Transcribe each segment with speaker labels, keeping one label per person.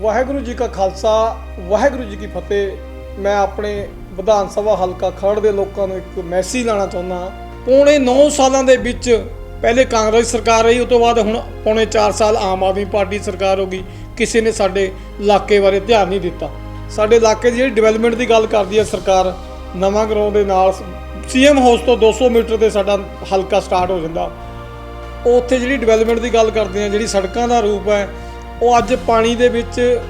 Speaker 1: ਵਾਹਿਗੁਰੂ ਜੀ ਕਾ ਖਾਲਸਾ, ਵਾਹਿਗੁਰੂ ਜੀ ਕੀ ਫਤਿਹ। ਮੈਂ ਆਪਣੇ ਵਿਧਾਨ ਸਭਾ ਹਲਕਾ ਖਰੜ ਦੇ ਲੋਕਾਂ ਨੂੰ ਇੱਕ ਮੈਸੇਜ ਲਾਣਾ ਚਾਹੁੰਦਾ ਪੌਣੇ 9 ਸਾਲਾਂ ਦੇ ਵਿੱਚ ਪਹਿਲੇ ਕਾਂਗਰਸ ਸਰਕਾਰ ਰਹੀ, ਉਸ ਤੋਂ ਬਾਅਦ ਹੁਣ ਪੌਣੇ 4 ਸਾਲ ਆਮ ਆਦਮੀ ਪਾਰਟੀ ਸਰਕਾਰ ਹੋ ਗਈ। ਕਿਸੇ ਨੇ ਸਾਡੇ ਇਲਾਕੇ ਬਾਰੇ ਧਿਆਨ ਨਹੀਂ ਦਿੱਤਾ। ਸਾਡੇ ਇਲਾਕੇ ਦੀ ਜਿਹੜੀ ਡਿਵੈਲਪਮੈਂਟ ਦੀ ਗੱਲ ਕਰਦੀ ਹੈ ਸਰਕਾਰ, ਨਵਾਂ ਗਰਾਊਂਡ ਦੇ ਨਾਲ ਸੀਐਮ ਹਾਊਸ ਤੋਂ 200 ਮੀਟਰ ਤੇ ਸਾਡਾ ਹਲਕਾ ਸਟਾਰਟ ਹੋ ਜਾਂਦਾ। ਉੱਥੇ ਜਿਹੜੀ ਡਿਵੈਲਪਮੈਂਟ ਦੀ ਗੱਲ ਕਰਦੇ ਆ ਜਿਹੜੀ ਸੜਕਾਂ ਦਾ ਰੂਪ ਹੈ ਉਹ ਅੱਜ ਪਾਣੀ ਦੇ ਵਿੱਚ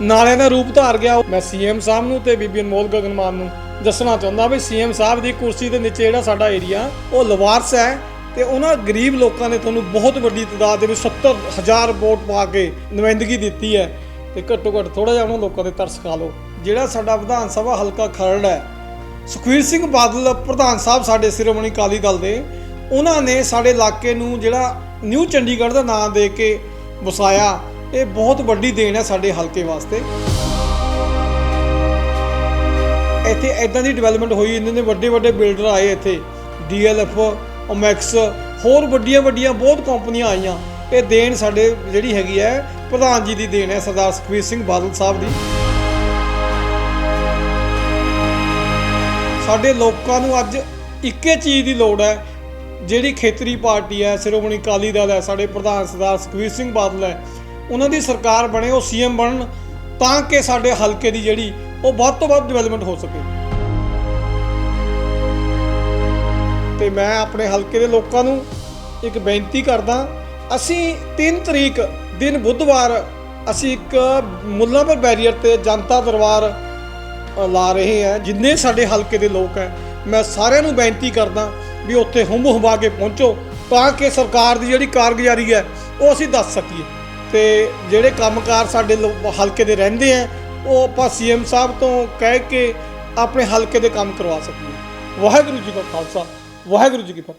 Speaker 1: ਨਾਲਿਆਂ ਦਾ ਰੂਪ ਧਾਰ ਗਿਆ। ਮੈਂ ਸੀਐਮ ਸਾਹਿਬ ਨੂੰ ਤੇ ਬੀਬੀ ਅਨਮੋਲ ਗਗਨ ਮਾਨ ਨੂੰ ਦੱਸਣਾ ਚਾਹੁੰਦਾ ਵੀ ਸੀਐਮ ਸਾਹਿਬ ਦੀ ਕੁਰਸੀ ਦੇ ਨੀਚੇ ਜਿਹੜਾ ਸਾਡਾ ਏਰੀਆ, ਉਹ ਲਵਾਰਸ ਹੈ ਤੇ ਉਹਨਾਂ ਗਰੀਬ ਲੋਕਾਂ ਨੇ ਤੁਹਾਨੂੰ ਬਹੁਤ ਵੱਡੀ ਤਾਦਾਦ ਦੇ ਵਿੱਚ 70000 ਵੋਟ ਪਾ ਕੇ ਨੁਮਾਇੰਦਗੀ ਦਿੱਤੀ ਹੈ ਤੇ ਘੱਟੋ ਘੱਟ ਥੋੜਾ ਜਿਹਾ ਉਹਨਾਂ ਲੋਕਾਂ ਦੇ ਤਰਸ ਖਾ ਲਓ। ਜਿਹੜਾ ਸਾਡਾ ਵਿਧਾਨ ਸਭਾ ਹਲਕਾ ਖਰੜ ਹੈ, ਸੁਖਵੀਰ ਸਿੰਘ ਬਾਦਲ, ਪ੍ਰਧਾਨ ਸਾਹਿਬ ਸਾਡੇ ਸ਼੍ਰੋਮਣੀ ਅਕਾਲੀ ਦਲ ਦੇ, ਉਹਨਾਂ ਨੇ ਸਾਡੇ ਇਲਾਕੇ ਨੂੰ ਜਿਹੜਾ ਨਿਊ ਚੰਡੀਗੜ੍ਹ ਦਾ ਨਾਮ ਦੇ ਕੇ ਵਸਾਇਆ। ਇਹ ਬਹੁਤ ਵੱਡੀ ਦੇਣ ਹੈ ਸਾਡੇ ਹਲਕੇ ਵਾਸਤੇ। ਇੱਥੇ ਐਦਾਂ ਦੀ ਡਿਵੈਲਪਮੈਂਟ ਹੋਈ, ਇਹਨਾਂ ਨੇ ਵੱਡੇ ਵੱਡੇ ਬਿਲਡਰ ਆਏ ਇੱਥੇ ਡੀਐਲਐਫ ਓਮੈਕਸ ਹੋਰ ਵੱਡੀਆਂ ਵੱਡੀਆਂ ਬਹੁਤ ਕੰਪਨੀਆਂ ਆਈਆਂ। ਇਹ ਦੇਣ ਸਾਡੇ ਜਿਹੜੀ ਹੈਗੀ ਹੈ, ਪ੍ਰਧਾਨ ਜੀ ਦੀ ਦੇਣ ਹੈ, ਸਰਦਾਰ ਸੁਖਬੀਰ ਸਿੰਘ ਬਾਦਲ ਸਾਹਿਬ ਦੀ। ਸਾਡੇ ਲੋਕਾਂ ਨੂੰ ਅੱਜ ਇੱਕੇ ਚੀਜ਼ ਦੀ ਲੋੜ ਹੈ, ਜਿਹੜੀ ਖੇਤਰੀ ਪਾਰਟੀ ਹੈ, ਸ਼੍ਰੋਮਣੀ ਅਕਾਲੀ ਦਲ ਹੈ, ਸਾਡੇ ਪ੍ਰਧਾਨ ਸਰਦਾਰ ਸੁਖਬੀਰ ਸਿੰਘ ਬਾਦਲ ਹੈ। ਉਹਨਾਂ ਦੀ ਸਰਕਾਰ ਬਣੇ, ਉਹ ਸੀਐਮ ਬਣਨ, ਤਾਂ ਕਿ ਸਾਡੇ ਹਲਕੇ ਦੀ ਜਿਹੜੀ ਉਹ ਵੱਧ ਤੋਂ ਵੱਧ ਡਿਵੈਲਪਮੈਂਟ ਹੋ ਸਕੇ। ਤੇ ਮੈਂ ਆਪਣੇ ਹਲਕੇ ਦੇ ਲੋਕਾਂ ਨੂੰ ਇੱਕ ਬੇਨਤੀ ਕਰਦਾ, ਅਸੀਂ 3 ਤਰੀਕ ਦਿਨ ਬੁੱਧਵਾਰ ਅਸੀਂ ਇੱਕ ਮੁੱਲਾਂਪੁਰ ਬੈਰੀਅਰ ਤੇ ਜਨਤਾ ਦਰਬਾਰ ਲਾ ਰਹੇ ਹਾਂ, ਜਿੰਨੇ ਸਾਡੇ ਹਲਕੇ ਦੇ ਲੋਕ ਹੈ, ਮੈਂ ਸਾਰਿਆਂ ਨੂੰ ਬੇਨਤੀ ਕਰਦਾ ਵੀ ਉੱਥੇ ਹੁੰਮ ਹੁਮਾ ਕੇ ਪਹੁੰਚੋ, ਤਾਂ ਕਿ ਸਰਕਾਰ ਦੀ ਜਿਹੜੀ ਕਾਰਗੁਜ਼ਾਰੀ ਹੈ, ਉਹ ਅਸੀਂ ਦੱਸ ਸਕੀਏ। ਤੇ ਜਿਹੜੇ ਕੰਮਕਾਰ ਸਾਡੇ ਲੋ- ਹਲਕੇ ਦੇ ਰਹਿੰਦੇ ਆ, ਉਹ ਆਪਾਂ ਸੀਐਮ ਸਾਹਿਬ ਤੋਂ ਕਹਿ ਕੇ ਆਪਣੇ ਹਲਕੇ ਦੇ ਕੰਮ ਕਰਵਾ ਸਕੀਏ ਵਾਹਿਗੁਰੂ ਜੀ ਕਾ ਖਾਲਸਾ, ਵਾਹਿਗੁਰੂ ਜੀ ਕੀ ਫਤਿਹ।